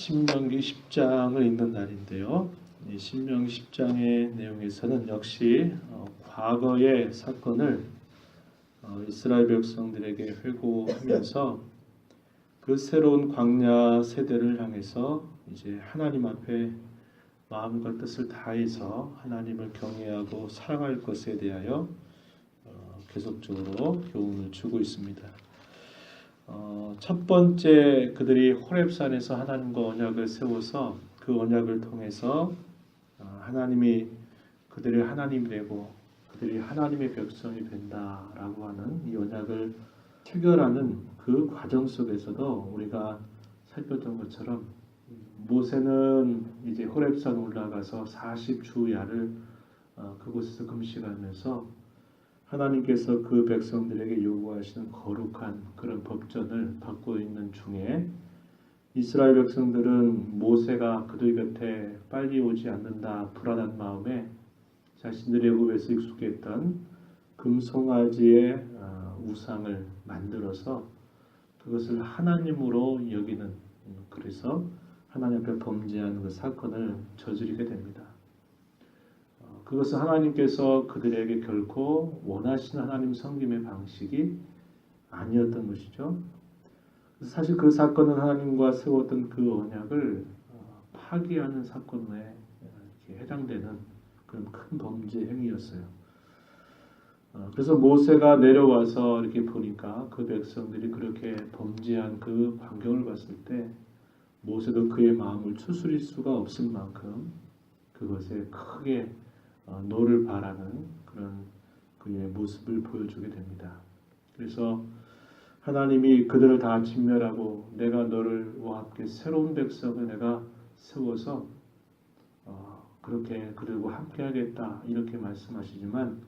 신명기 10장을 읽는 날인데요. 이 신명기 10장의 내용에서는 역시 어, 과거의 사건을 어, 이스라엘 백성들에게 회고하면서 그 새로운 광야 세대를 향해서 이제 하나님 앞에 마음과 뜻을 다해서 하나님을 경외하고 사랑할 것에 대하여 어, 계속적으로 교훈을 주고 있습니다. 어, 첫 번째 그들이 호렙산에서 하나님과 언약을 세워서 그 언약을 통해서 어, 하나님이 그들의 하나님이 되고 그들이 하나님의 백성이 된다라고 하는 이 언약을 체결하는 그 과정 속에서도 우리가 살폈던 것처럼 모세는 이제 호렙산 올라가서 40주야를 어, 그곳에서 금식하면서 하나님께서 그 백성들에게 요구하시는 거룩한 그런 법전을 받고 있는 중에 이스라엘 백성들은 모세가 그들 곁에 빨리 오지 않는다 불안한 마음에 자신들의 애굽에서 익숙했던 금송아지의 어, 우상을 만들어서 그것을 하나님으로 여기는 그래서 하나님 앞에 범죄하는 그 사건을 저지르게 됩니다. 어, 그것은 하나님께서 그들에게 결코 원하시는 하나님 섬김의 방식이 아니었던 것이죠. 사실 그 사건은 하나님과 세웠던 그 언약을 어, 파기하는 사건에 해당되는 그런 큰 범죄 행위였어요. 어, 그래서 모세가 내려와서 이렇게 보니까 그 백성들이 그렇게 범죄한 그 광경을 봤을 때 모세도 그의 마음을 추스릴 수가 없을 만큼 그것에 크게 어, 노를 바라는 그런 그의 모습을 보여주게 됩니다. 그래서 하나님이 그들을 다 진멸하고 내가 너를 와 함께 새로운 백성을 내가 세워서 어, 그렇게 그들과 함께하겠다 이렇게 말씀하시지만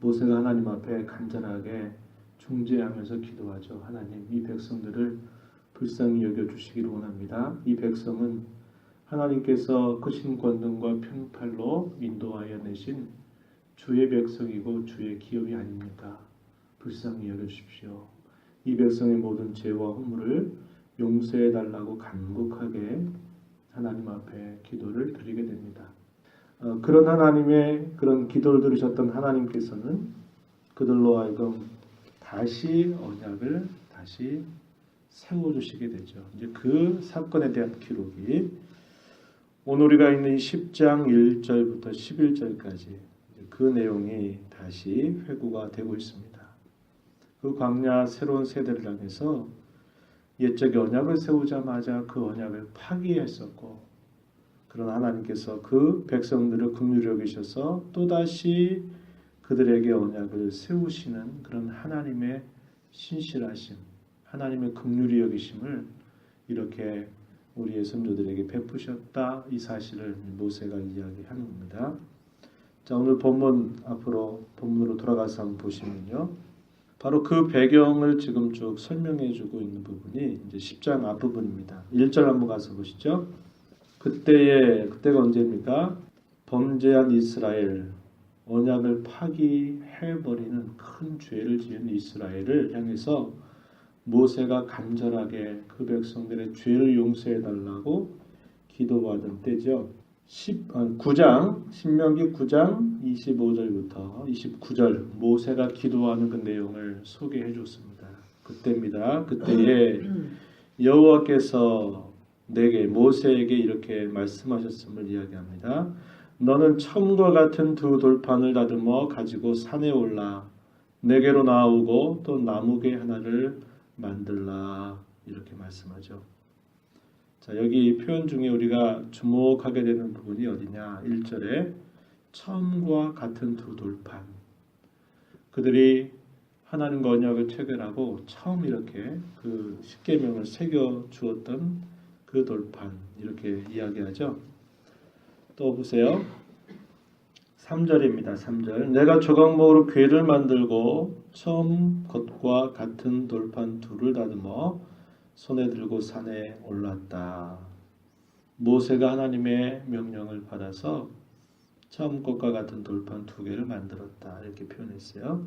모세가 하나님 앞에 간절하게 중재하면서 기도하죠. 하나님 이 백성들을 불쌍히 여겨 주시기를 원합니다. 이 백성은 하나님께서 크신 권능과 평팔로 인도하여 내신 주의 백성이고 주의 기업이 아닙니까? 불쌍히 여겨 주십시오. 이 백성의 모든 죄와 허물을 용서해 달라고 간곡하게 하나님 앞에 기도를 드리게 됩니다. 어, 그런 하나님의 그런 기도를 들으셨던 하나님께서는 그들로 하여금 다시 언약을 다시 세워주시게 되죠. 이제 그 사건에 대한 기록이 오늘 우리가 있는 10장 1절부터 11절까지 그 내용이 다시 회고가 되고 있습니다. 그 광야 새로운 세대를 향해서 옛적의 언약을 세우자마자 그 언약을 파기했었고 그런 하나님께서 그 백성들을 긍휼히 여기셔서 또다시 그들에게 언약을 세우시는 그런 하나님의 신실하심, 하나님의 긍휼히 여기심을 이렇게 우리의 선조들에게 베푸셨다 이 사실을 모세가 이야기하는 겁니다. 자 오늘 본문 앞으로 본문으로 돌아가서 한번 보시면요. 바로 그 배경을 지금 쭉 설명해 주고 있는 부분이 이제 10장 앞부분입니다. 1절 한번 가서 보시죠. 그때에 그때가 언제입니까? 범죄한 이스라엘 언약을 파기해 버리는 큰 죄를 지은 이스라엘을 향해서 모세가 간절하게 그 백성들의 죄를 용서해 달라고 기도받은 때죠. 10, 9장 신명기 9장 25절부터 29절 모세가 기도하는 그 내용을 소개해 줬습니다. 그때입니다. 그때에 여호와께서 내게 모세에게 이렇게 말씀하셨음을 이야기합니다. 너는 처음과 같은 두 돌판을 다듬어 가지고 산에 올라 내게로 나오고 또 나무개 하나를 만들라 이렇게 말씀하죠. 자 여기 표현 중에 우리가 주목하게 되는 부분이 어디냐? 1절에 처음과 같은 두 돌판 그들이 하나님과 언약을 체결하고 처음 이렇게 그 십계명을 새겨 주었던 그 돌판 이렇게 이야기하죠. 또 보세요. 3절입니다. 3절. 내가 조각목으로 궤를 만들고 처음 것과 같은 돌판 둘을 다듬어 손에 들고 산에 올랐다. 모세가 하나님의 명령을 받아서 처음 것과 같은 돌판 두 개를 만들었다. 이렇게 표현했어요.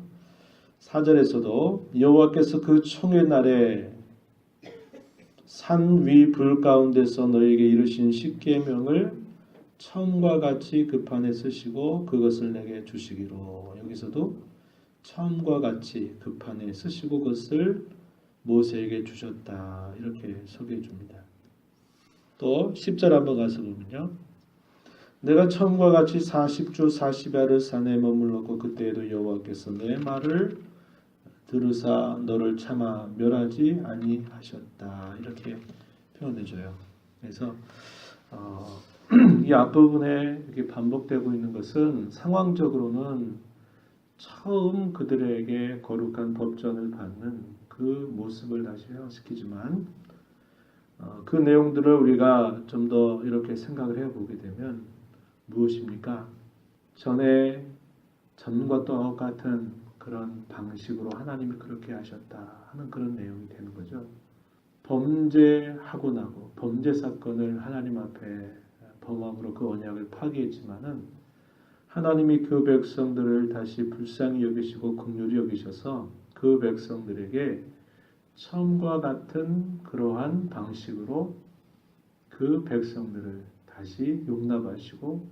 4절에서도 여호와께서 그 총회 날에 산 위 불 가운데서 너에게 이르신 십계명을 처음과 같이 급판에 쓰시고 그것을 내게 주시기로 여기서도 처음과 같이 급판에 쓰시고 그것을 모세에게 주셨다 이렇게 소개해 줍니다. 또 10절 한번 가서 보면요. 내가 처음과 같이 40주 40야를 산에 머물렀고 그때에도 여호와께서 내 말을 들으사 너를 참아 멸하지 아니하셨다 이렇게 표현해줘요. 그래서 어, 이 앞부분에 이렇게 반복되고 있는 것은 상황적으로는 처음 그들에게 거룩한 법전을 받는 그 모습을 다시 회상시키지만 어, 그 내용들을 우리가 좀 더 이렇게 생각을 해보게 되면 무엇입니까? 전에 전과 또 같은 그런 방식으로 하나님이 그렇게 하셨다 하는 그런 내용이 되는 거죠. 범죄하고 나고 범죄 사건을 하나님 앞에 범함으로 그 언약을 파기했지만은 하나님이 그 백성들을 다시 불쌍히 여기시고 긍휼히 여기셔서 그 백성들에게 처음과 같은 그러한 방식으로 그 백성들을 다시 용납하시고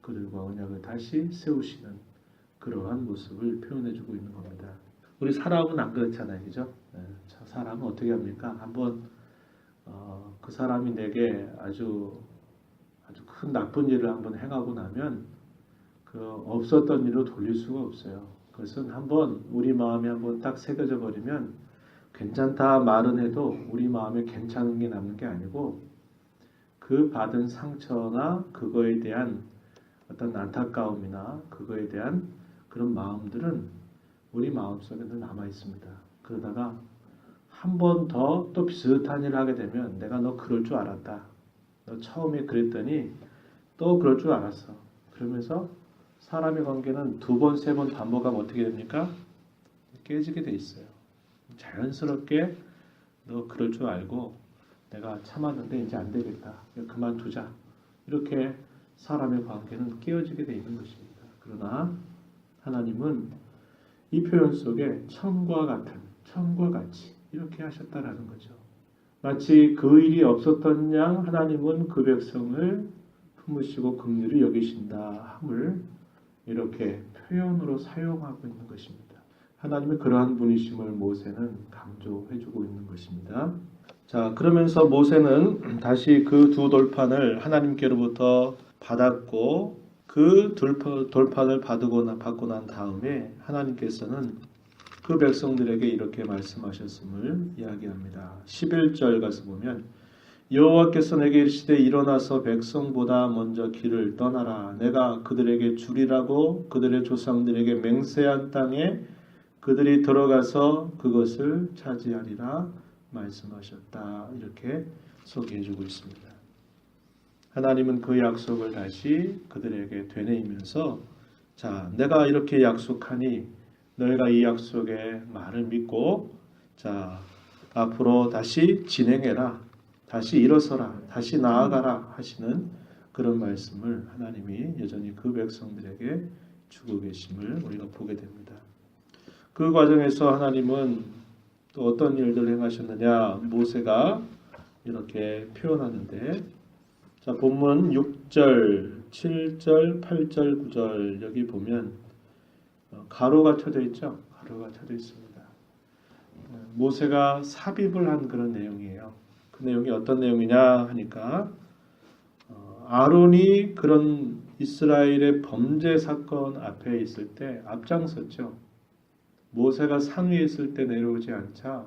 그들과 언약을 다시 세우시는 그러한 모습을 표현해주고 있는 겁니다. 우리 사람은 안 그렇잖아요, 그죠? 네, 저 사람은 어떻게 합니까? 한번 어, 그 사람이 내게 아주 큰 나쁜 일을 한번 행하고 나면 그 없었던 일로 돌릴 수가 없어요. 그것은 한번 우리 마음에 한번 딱 새겨져 버리면 괜찮다 말은 해도 우리 마음에 괜찮은 게 남는 게 아니고 그 받은 상처나 그거에 대한 어떤 안타까움이나 그거에 대한 그런 마음들은 우리 마음속에 늘 남아 있습니다. 그러다가 한 번 더 또 비슷한 일을 하게 되면 내가 너 그럴 줄 알았다. 너 처음에 그랬더니 또 그럴 줄 알았어. 그러면서 사람의 관계는 두 번, 세 번 반복하면 어떻게 됩니까? 깨지게 돼 있어요. 자연스럽게 너 그럴 줄 알고 내가 참았는데 이제 안 되겠다. 그만두자. 이렇게 사람의 관계는 깨어지게 돼 있는 것입니다. 그러나 하나님은 이 표현 속에 처음과 같은, 처음과 같이 이렇게 하셨다라는 거죠. 마치 그 일이 없었던 양 하나님은 그 백성을 품으시고 긍휼히 여기신다 함을 이렇게 표현으로 사용하고 있는 것입니다. 하나님의 그러한 분이심을 모세는 강조해주고 있는 것입니다. 자, 그러면서 모세는 다시 그 두 돌판을 하나님께로부터 받았고 그 돌판을 받고, 나, 받고 난 다음에 하나님께서는 그 백성들에게 이렇게 말씀하셨음을 이야기합니다. 11절 가서 보면 여호와께서 내게 이르시되 일어나서 백성보다 먼저 길을 떠나라. 내가 그들에게 주리라고 그들의 조상들에게 맹세한 땅에 그들이 들어가서 그것을 차지하리라 말씀하셨다. 이렇게 소개해 주고 있습니다. 하나님은 그 약속을 다시 그들에게 되뇌이면서 자 내가 이렇게 약속하니 너희가 이 약속의 말을 믿고 자 앞으로 다시 진행해라 다시 일어서라 다시 나아가라 하시는 그런 말씀을 하나님이 여전히 그 백성들에게 주고 계심을 우리가 보게 됩니다. 그 과정에서 하나님은 또 어떤 일들을 행하셨느냐 모세가 이렇게 표현하는데 자 본문 6절, 7절, 8절, 9절 여기 보면 어, 가로가 쳐져 있죠. 가로가 쳐져 있습니다. 어, 모세가 삽입을 한 그런 내용이에요. 그 내용이 어떤 내용이냐 하니까 어, 아론이 그런 이스라엘의 범죄 사건 앞에 있을 때 앞장섰죠. 모세가 산 위에 있을 때 내려오지 않자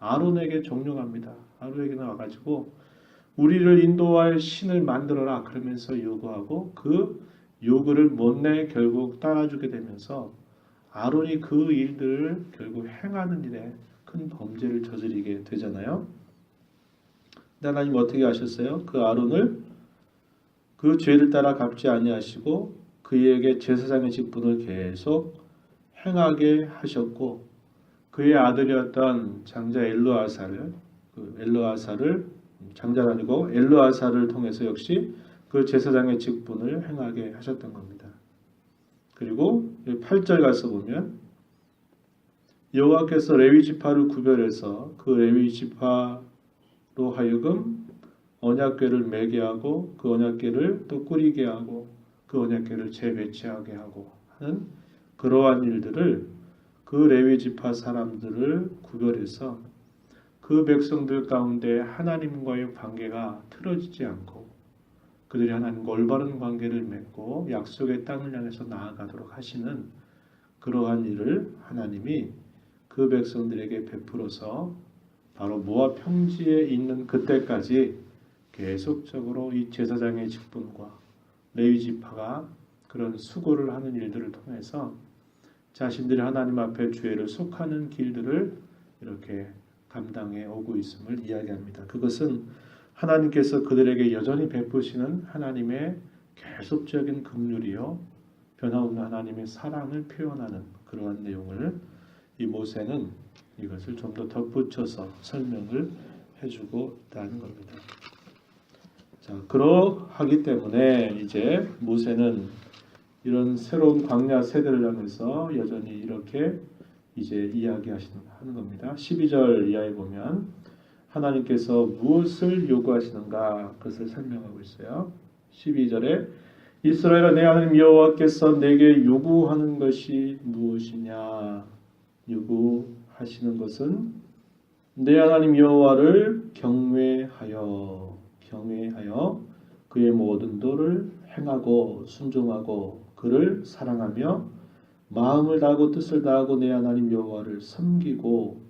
아론에게 종용합니다. 아론에게 나와가지고 우리를 인도할 신을 만들어라 그러면서 요구하고 그 요구를 못내 결국 따라주게 되면서 아론이 그 일들을 결국 행하는 일에 큰 범죄를 저지르게 되잖아요. 근데 하나님 어떻게 하셨어요? 그 아론을 그 죄를 따라 갚지 아니하시고 그에게 제사장의 직분을 계속 행하게 하셨고 그의 아들이었던 장자 엘르아사를 그 엘르아사를 장자가 아니고 엘르아사를 통해서 역시 그 제사장의 직분을 행하게 하셨던 겁니다. 그리고 8절 가서 보면 여호와께서 레위 지파를 구별해서 그 레위 지파 하여금 언약궤를 매게 하고 그 언약궤를 또 꾸리게 하고 그 언약궤를 재배치하게 하고 하는 그러한 일들을 그 레위 지파 사람들을 구별해서 그 백성들 가운데 하나님과의 관계가 틀어지지 않고 그들이 하나님과 올바른 관계를 맺고 약속의 땅을 향해서 나아가도록 하시는 그러한 일을 하나님이 그 백성들에게 베풀어서 바로 모압 평지에 있는 그때까지 계속적으로 이 제사장의 직분과 레위 지파가 그런 수고를 하는 일들을 통해서 자신들이 하나님 앞에 죄를 속하는 길들을 이렇게 감당해 오고 있음을 이야기합니다. 그것은 하나님께서 그들에게 여전히 베푸시는 하나님의 계속적인 긍휼이요 변화없는 하나님의 사랑을 표현하는 그러한 내용을 이 모세는 이것을 좀 더 덧붙여서 설명을 해주고 있다는 겁니다. 자, 그러하기 때문에 이제 모세는 이런 새로운 광야 세대를 향해서 여전히 이렇게 이제 이야기하시는 겁니다. 12절 이하에 보면 하나님께서 무엇을 요구하시는가 그것을 설명하고 있어요. 12절에 이스라엘아 내 하나님 여호와께서 내게 요구하는 것이 무엇이냐 요구 하시는 것은 내 하나님 여호와를 경외하여 경외하여 그의 모든 도를 행하고 순종하고 그를 사랑하며 마음을 다하고 뜻을 다하고 내 하나님 여호와를 섬기고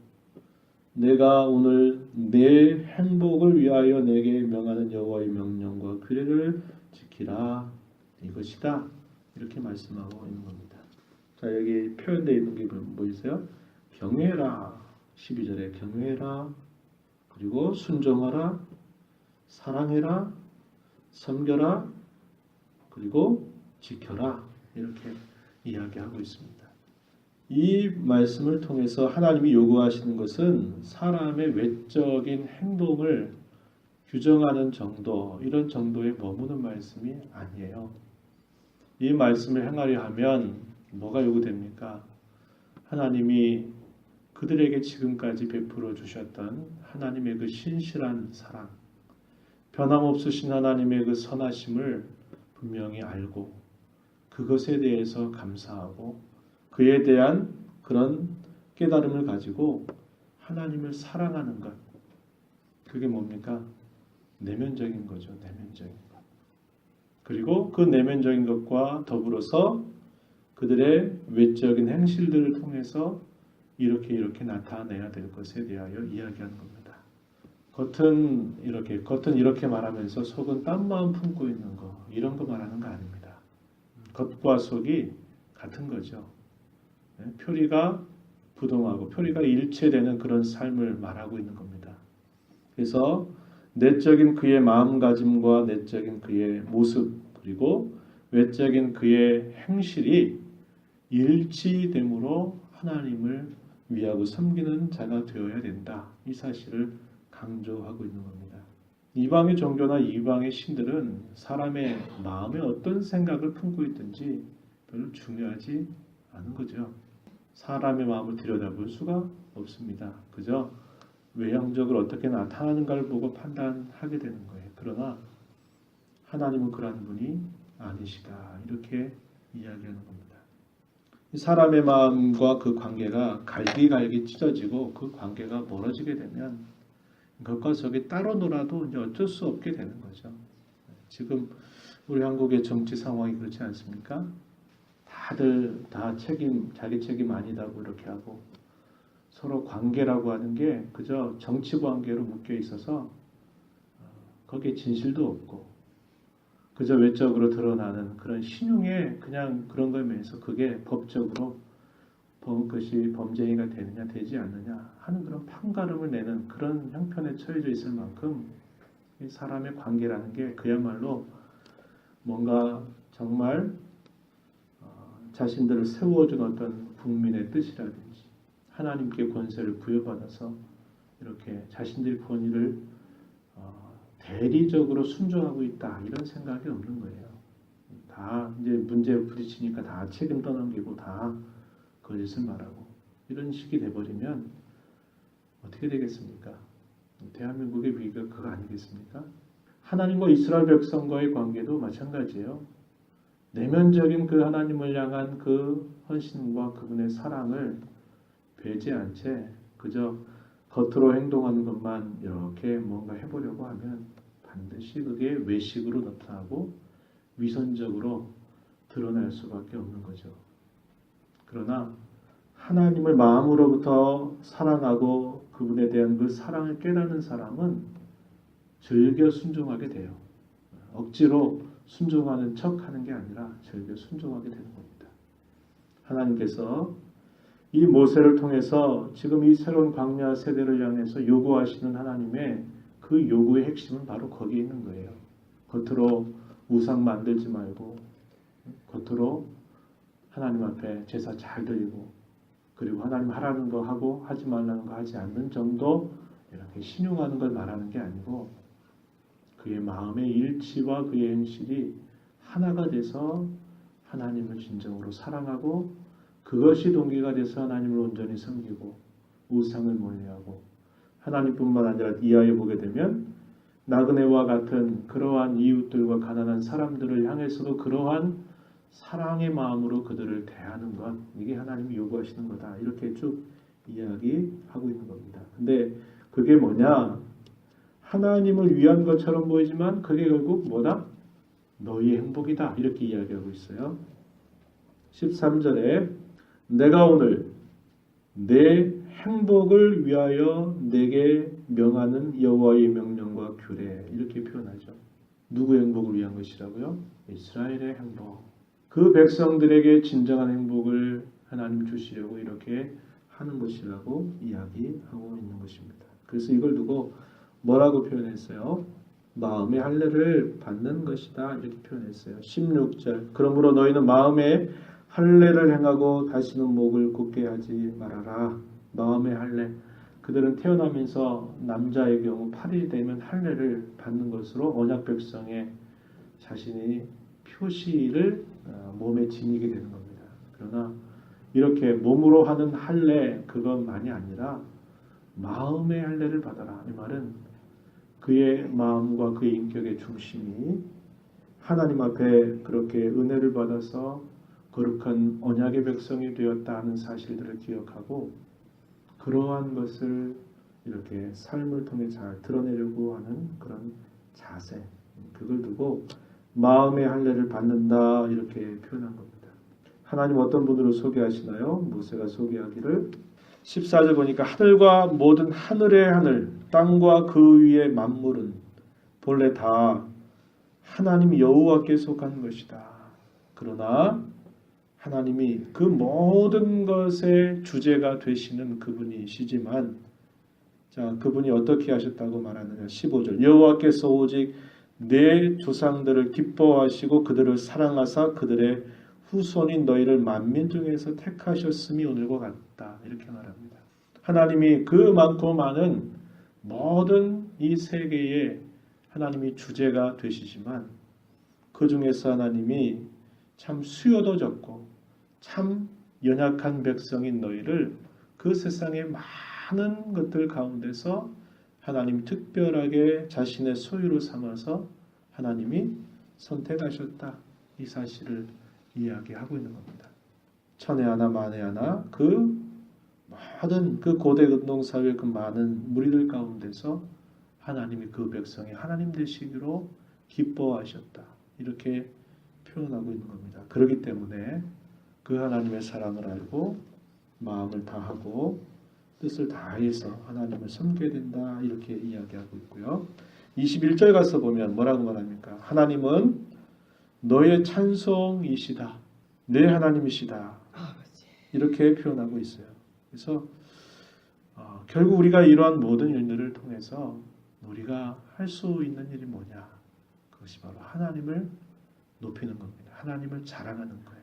내가 오늘 내 행복을 위하여 내게 명하는 여호와의 명령과 규례를 지키라 이것이다 이렇게 말씀하고 있는 겁니다. 자 여기 표현되어 있는 게 보이세요? 경외라 12절에 경외라 그리고 순종하라 사랑해라 섬겨라 그리고 지켜라 이렇게 이야기하고 있습니다. 이 말씀을 통해서 하나님이 요구하시는 것은 사람의 외적인 행동을 규정하는 정도 이런 정도에 머무는 말씀이 아니에요. 이 말씀을 행하려 하면 뭐가 요구됩니까? 하나님이 그들에게 지금까지 베풀어 주셨던 하나님의 그 신실한 사랑, 변함없으신 하나님의 그 선하심을 분명히 알고 그것에 대해서 감사하고 그에 대한 그런 깨달음을 가지고 하나님을 사랑하는 것. 그게 뭡니까? 내면적인 거죠. 내면적인 것. 그리고 그 내면적인 것과 더불어서 그들의 외적인 행실들을 통해서 이렇게 이렇게 나타내야 될 것에 대하여 이야기하는 겁니다. 겉은 이렇게 겉은 이렇게 말하면서 속은 딴 마음 품고 있는 거 이런 거 말하는 거 아닙니다. 겉과 속이 같은 거죠. 네, 표리가 부동하고 표리가 일체되는 그런 삶을 말하고 있는 겁니다. 그래서 내적인 그의 마음가짐과 내적인 그의 모습 그리고 외적인 그의 행실이 일치됨으로 하나님을 위하고 섬기는 자가 되어야 된다. 이 사실을 강조하고 있는 겁니다. 이방의 종교나 이방의 신들은 사람의 마음에 어떤 생각을 품고 있든지 별로 중요하지 않은 거죠. 사람의 마음을 들여다볼 수가 없습니다. 그저 외형적으로 어떻게 나타나는가를 보고 판단하게 되는 거예요. 그러나 하나님은 그러한 분이 아니시다. 이렇게 이야기하는 겁니다. 사람의 마음과 그 관계가 갈기갈기 찢어지고 그 관계가 멀어지게 되면 그것과 저기 따로 놀아도 이제 어쩔 수 없게 되는 거죠. 지금 우리 한국의 정치 상황이 그렇지 않습니까? 다들 다 책임 자기 책임 아니다고 이렇게 하고 서로 관계라고 하는 게 그저 정치 관계로 묶여 있어서 어, 거기에 진실도 없고 그저 외적으로 드러나는 그런 신용에 그냥 그런 거에 매해서 그게 법적으로 범 것이 범죄가 되느냐 되지 않느냐 하는 그런 판가름을 내는 그런 형편에 처해져 있을 만큼 이 사람의 관계라는 게 그야말로 뭔가 정말 어, 자신들을 세워준 어떤 국민의 뜻이라든지 하나님께 권세를 부여받아서 이렇게 자신들의 권위를 어, 대리적으로 순종하고 있다 이런 생각이 없는 거예요. 다 이제 문제에 부딪히니까 다 책임 떠넘기고 다 거짓을 말하고 이런 식이 돼버리면 어떻게 되겠습니까? 대한민국의 위기가 그거 아니겠습니까? 하나님과 이스라엘 백성과의 관계도 마찬가지예요. 내면적인 그 하나님을 향한 그 헌신과 그분의 사랑을 배제한 채 그저 겉으로 행동하는 것만 이렇게 뭔가 해보려고 하면 반드시 그게 외식으로 나타나고 위선적으로 드러날 수밖에 없는 거죠. 그러나 하나님을 마음으로부터 사랑하고 그분에 대한 그 사랑을 깨닫는 사람은 즐겨 순종하게 돼요. 억지로 순종하는 척 하는 게 아니라 즐겨 순종하게 되는 겁니다. 하나님께서 이 모세를 통해서 지금 이 새로운 광야 세대를 향해서 요구하시는 하나님의 그 요구의 핵심은 바로 거기에 있는 거예요. 겉으로 우상 만들지 말고 겉으로 하나님 앞에 제사 잘 드리고 그리고 하나님 하라는 거 하고 하지 말라는 거 하지 않는 정도 이렇게 신용하는 걸 말하는 게 아니고 그의 마음의 일치와 그의 행실이 하나가 돼서 하나님을 진정으로 사랑하고 그것이 동기가 돼서 하나님을 온전히 섬기고 우상을 멀리하고 하나님뿐만 아니라 이하에 보게 되면 나그네와 같은 그러한 이웃들과 가난한 사람들을 향해서도 그러한 사랑의 마음으로 그들을 대하는 것 이게 하나님이 요구하시는 거다 이렇게 쭉 이야기하고 있는 겁니다. 근데 그게 뭐냐? 하나님을 위한 것처럼 보이지만 그게 결국 뭐다? 너희의 행복이다 이렇게 이야기하고 있어요. 13절에 내가 오늘 내 행복을 위하여 내게 명하는 여호와의 명령과 규례 이렇게 표현하죠. 누구 행복을 위한 것이라고요? 이스라엘의 행복. 그 백성들에게 진정한 행복을 하나님 주시려고 이렇게 하는 것이라고 이야기하고 있는 것입니다. 그래서 이걸 두고 뭐라고 표현했어요? 마음의 할례를 받는 것이다 이렇게 표현했어요. 16절 그러므로 너희는 마음에 할례를 행하고 다시는 목을 굳게 하지 말아라. 마음의 할례 그들은 태어나면서 남자의 경우 8일이 되면 할례를 받는 것으로 언약 백성의 자신이 표시를 어, 몸에 지니게 되는 겁니다. 그러나 이렇게 몸으로 하는 할례 그것만이 아니라 마음의 할례를 받아라. 이 말은 그의 마음과 그의 인격의 중심이 하나님 앞에 그렇게 은혜를 받아서 거룩한 언약의 백성이 되었다 하는 사실들을 기억하고 그러한 것을 이렇게 삶을 통해 잘 드러내려고 하는 그런 자세 그걸 두고 마음의 할례를 받는다 이렇게 표현한 겁니다. 하나님 어떤 분으로 소개하시나요? 모세가 소개하기를 14절 보니까 하늘과 모든 하늘의 하늘 땅과 그 위의 만물은 본래 다 하나님 여호와께 속한 것이다. 그러나 하나님이 그 모든 것의 주제가 되시는 그분이시지만 자 그분이 어떻게 하셨다고 말하느냐? 15절. 여호와께서 오직 내 조상들을 기뻐하시고 그들을 사랑하사 그들의 후손인 너희를 만민 중에서 택하셨음이 오늘과 같다. 이렇게 말합니다. 하나님이 그 많고 많은 모든 이 세계에 하나님이 주제가 되시지만 그 중에서 하나님이 참 수요도 적고 참 연약한 백성인 너희를 그 세상의 많은 것들 가운데서 하나님 특별하게 자신의 소유로 삼아서 하나님이 선택하셨다. 이 사실을 이야기하고 있는 겁니다. 천에 하나 만에 하나 그 모든 그 고대 운동 사회 그 많은 무리들 가운데서 하나님이 그 백성이 하나님 되시기로 기뻐하셨다. 이렇게 표현하고 있는 겁니다. 그렇기 때문에 그 하나님의 사랑을 알고 마음을 다하고 뜻을 다해서 하나님을 섬겨야 된다. 이렇게 이야기하고 있고요. 21절 가서 보면 뭐라고 말합니까? 하나님은 너의 찬송이시다. 내 하나님이시다. 이렇게 표현하고 있어요. 그래서 어, 결국 우리가 이러한 모든 일들을 통해서 우리가 할 수 있는 일이 뭐냐? 그것이 바로 하나님을 높이는 겁니다. 하나님을 자랑하는 거예요.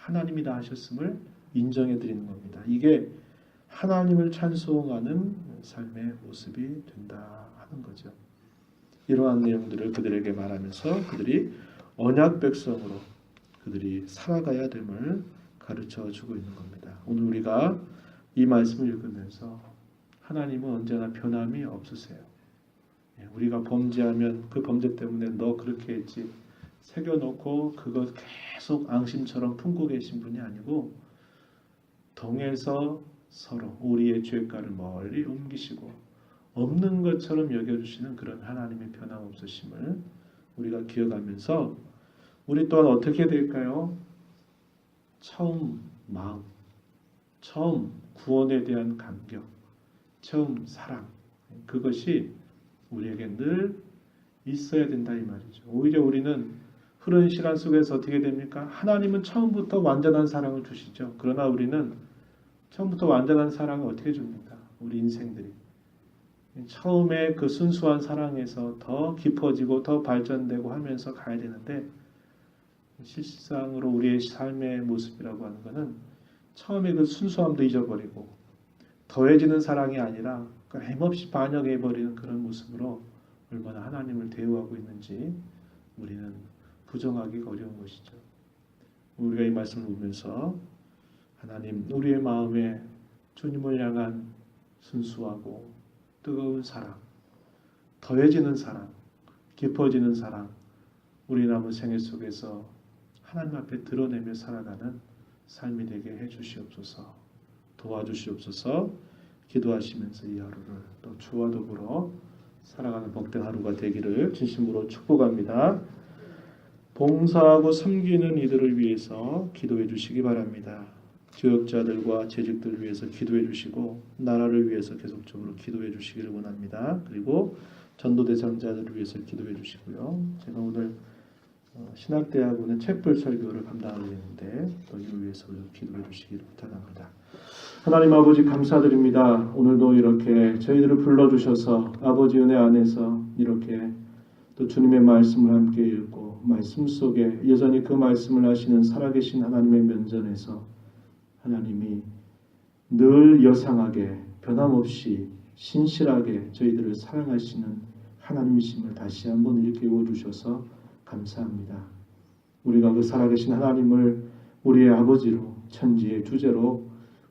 하나님이 다 하셨음을 인정해 드리는 겁니다. 이게 하나님을 찬송하는 삶의 모습이 된다 하는 거죠. 이러한 내용들을 그들에게 말하면서 그들이 언약 백성으로 그들이 살아가야 됨을 가르쳐 주고 있는 겁니다. 오늘 우리가 이 말씀을 읽으면서 하나님은 언제나 변함이 없으세요. 예, 우리가 범죄하면 그 범죄 때문에 너 그렇게 했지 새겨놓고 그거 계속 앙심처럼 품고 계신 분이 아니고 동에서 서로 우리의 죄가를 멀리 옮기시고 없는 것처럼 여겨주시는 그런 하나님의 변함없으심을 우리가 기억하면서 우리 또한 어떻게 될까요? 처음 마음, 처음 구원에 대한 감격, 처음 사랑 그것이 우리에게 늘 있어야 된다 이 말이죠. 오히려 우리는 흐르는 시간 속에서 어떻게 됩니까? 하나님은 처음부터 완전한 사랑을 주시죠. 그러나 우리는 처음부터 완전한 사랑을 어떻게 줍니까? 우리 인생들이 처음에 그 순수한 사랑에서 더 깊어지고 더 발전되고 하면서 가야 되는데 실상으로 우리의 삶의 모습이라고 하는 것은 처음에 그 순수함도 잊어버리고 더해지는 사랑이 아니라 힘없이 반역해 버리는 그런 모습으로 얼마나 하나님을 대우하고 있는지 우리는 부정하기가 어려운 것이죠. 우리가 이 말씀을 보면서 하나님 우리의 마음에 주님을 향한 순수하고 뜨거운 사랑, 더해지는 사랑, 깊어지는 사랑, 우리 남은 생애 속에서 하나님 앞에 드러내며 살아가는 삶이 되게 해주시옵소서, 도와주시옵소서, 기도하시면서 이 하루를 또 주와 더불어 살아가는 복된 하루가 되기를 진심으로 축복합니다. 봉사하고 섬기는 이들을 위해서 기도해 주시기 바랍니다. 교역자들과 재직들을 위해서 기도해 주시고 나라를 위해서 계속적으로 기도해 주시기를 원합니다. 그리고 전도 대상자들을 위해서 기도해 주시고요. 제가 오늘 어, 신학대학원의 책불 설교를 감당하고 있는데 또 이를 위해서 기도해 주시기를 부탁합니다. 하나님 아버지 감사드립니다. 오늘도 이렇게 저희들을 불러주셔서 아버지 은혜 안에서 이렇게 또 주님의 말씀을 함께 읽고 말씀 속에 여전히 그 말씀을 하시는 살아계신 하나님의 면전에서 하나님이 늘 여상하게 변함없이 신실하게 저희들을 사랑하시는 하나님이심을 다시 한번 일깨워 주셔서 감사합니다. 우리가 그 살아계신 하나님을 우리의 아버지로 천지의 주제로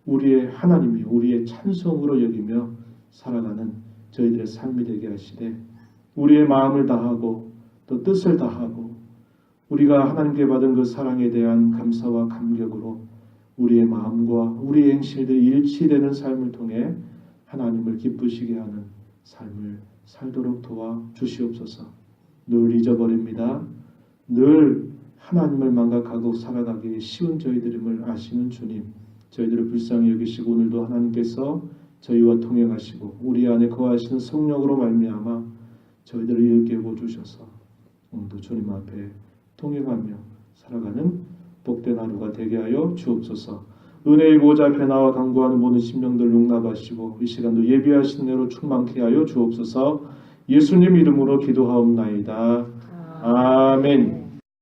우리의 하나님이 우리의 찬송으로 여기며 살아가는 저희들의 삶이 되게 하시되 우리의 마음을 다하고 또 뜻을 다하고 우리가 하나님께 받은 그 사랑에 대한 감사와 감격으로 우리의 마음과 우리의 행실들이 일치되는 삶을 통해 하나님을 기쁘시게 하는 삶을 살도록 도와 주시옵소서. 늘 잊어버립니다. 늘 하나님을 망각하고 살아가기 쉬운 저희들임을 아시는 주님, 저희들을 불쌍히 여기시고 오늘도 하나님께서 저희와 통행하시고 우리 안에 거하시는 성령으로 말미암아 저희들을 일깨워 주셔서 오늘도 주님 앞에 통행하며 살아가는 복된 하루가 되게 하여 주옵소서. 은혜의 보좌 앞에 나와 강구하는 모든 심령들 용납하시고 이 시간도 예비하신 대로 충만케 하여 주옵소서. 예수님 이름으로 기도하옵나이다. 아멘.